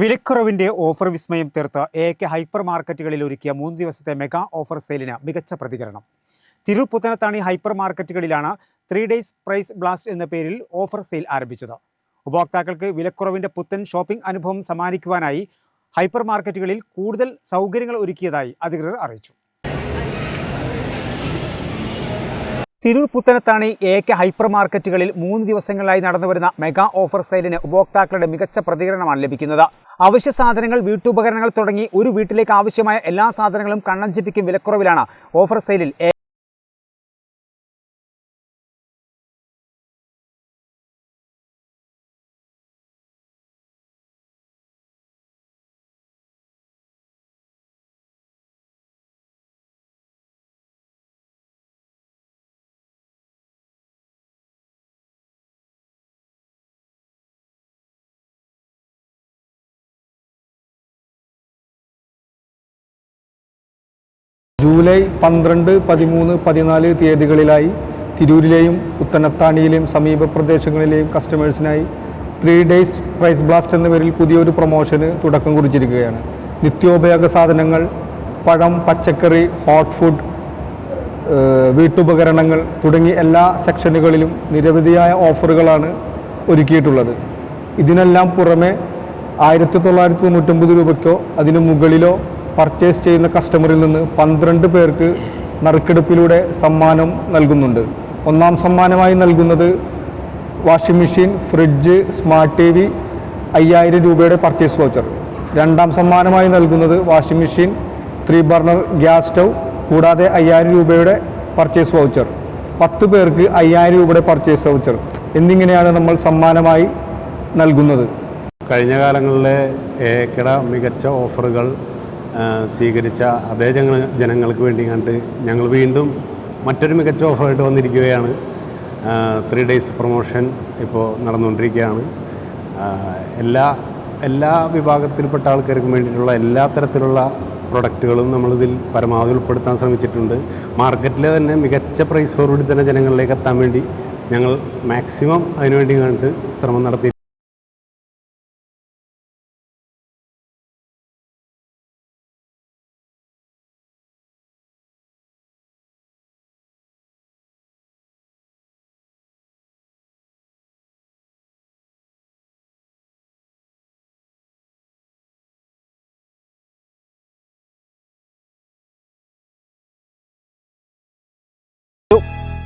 വിലക്കുറവിന്റെ offer വിസ്മയം തീർത്ത് A K hyper മാർക്കറ്റുകളിൽ ഒരുക്കിയ മൂന്ന് ദിവസത്തെ മെഗാ ഓഫർ സെയിലിന് മികച്ച പ്രതികരണം. തിരൂർ പുത്തനത്താണി ഹൈപ്പർ മാർക്കറ്റുകളിലാണ് ത്രീ ഡേയ്സ് പ്രൈസ് ബ്ലാസ്റ്റ് എന്ന പേരിൽ ഓഫർ സെയിൽ ആരംഭിച്ചത്. ഉപഭോക്താക്കൾക്ക് വിലക്കുറവിന്റെ പുത്തൻ ഷോപ്പിംഗ് അനുഭവം സമ്മാനിക്കുവാനായി ഹൈപ്പർ മാർക്കറ്റുകളിൽ കൂടുതൽ സൗകര്യങ്ങൾ ഒരുക്കിയതായി അധികൃതർ അറിയിച്ചു. Tirur Puthanathani A K hyper മാർക്കറ്റുകളിൽ മൂന്ന് ദിവസങ്ങളിലായി നടന്നുവരുന്ന മെഗാ ഓഫർ സെയിലിന് ഉപഭോക്താക്കളുടെ മികച്ച പ്രതികരണമാണ് ലഭിക്കുന്നത്. അവശ്യ സാധനങ്ങൾ വീട്ടുപകരണങ്ങൾ തുടങ്ങി ഒരു വീട്ടിലേക്ക് ആവശ്യമായ എല്ലാ സാധനങ്ങളും കണ്ണഞ്ചിപ്പിക്കും വിലക്കുറവിലാണ് ഓഫർ സെയിലിൽ എ ജൂലൈ പന്ത്രണ്ട് പതിമൂന്ന് പതിനാല് തീയതികളിലായി തിരൂരിലെയും പുത്തനത്താണിയിലെയും സമീപ പ്രദേശങ്ങളിലെയും കസ്റ്റമേഴ്സിനായി ത്രീ ഡേയ്സ് പ്രൈസ് ബ്ലാസ്റ്റ് എന്ന പേരിൽ പുതിയൊരു പ്രൊമോഷന് തുടക്കം കുറിച്ചിരിക്കുകയാണ്. നിത്യോപയോഗ സാധനങ്ങൾ പഴം പച്ചക്കറി ഹോട്ട് ഫുഡ് വീട്ടുപകരണങ്ങൾ തുടങ്ങി എല്ലാ സെക്ഷനുകളിലും നിരവധിയായ ഓഫറുകളാണ് ഒരുക്കിയിട്ടുള്ളത്. ഇതിനെല്ലാം പുറമെ ആയിരത്തി തൊള്ളായിരത്തി തൊണ്ണൂറ്റൊമ്പത് രൂപയ്ക്കോ അതിനു മുകളിലോ പർച്ചേസ് ചെയ്യുന്ന കസ്റ്റമറിൽ നിന്ന് പന്ത്രണ്ട് പേർക്ക് നറുക്കെടുപ്പിലൂടെ സമ്മാനം നൽകുന്നുണ്ട്. ഒന്നാം സമ്മാനമായി നൽകുന്നത് washing machine fridge smart T V അയ്യായിരം രൂപയുടെ പർച്ചേസ് വൗച്ചർ രണ്ടാം സമ്മാനമായി നൽകുന്നത് washing machine three burner gas stove കൂടാതെ അയ്യായിരം രൂപയുടെ പർച്ചേസ് വൗച്ചർ പത്ത് പേർക്ക് അയ്യായിരം രൂപയുടെ പർച്ചേസ് വൗച്ചർ എന്നിങ്ങനെയാണ് നമ്മൾ സമ്മാനമായി നൽകുന്നത്. കഴിഞ്ഞ കാലങ്ങളിലെ ഏക്കട മികച്ച ഓഫറുകൾ സ്വീകരിച്ച അതേ ജന ജനങ്ങൾക്ക് വേണ്ടി കണ്ട് ഞങ്ങൾ വീണ്ടും മറ്റൊരു മികച്ച ഓഫറായിട്ട് വന്നിരിക്കുകയാണ്. ത്രീ ഡേയ്സ് പ്രൊമോഷൻ ഇപ്പോൾ നടന്നുകൊണ്ടിരിക്കുകയാണ്. എല്ലാ എല്ലാ വിഭാഗത്തിൽപ്പെട്ട ആൾക്കാർക്കും വേണ്ടിയിട്ടുള്ള എല്ലാ തരത്തിലുള്ള പ്രൊഡക്റ്റുകളും നമ്മളിതിൽ പരമാവധി ഉൾപ്പെടുത്താൻ ശ്രമിച്ചിട്ടുണ്ട്. മാർക്കറ്റിലെ തന്നെ മികച്ച പ്രൈസോടുകൂടി തന്നെ ജനങ്ങളിലേക്ക് എത്താൻ വേണ്ടി ഞങ്ങൾ മാക്സിമം അതിനുവേണ്ടി കണ്ട് ശ്രമം നടത്തി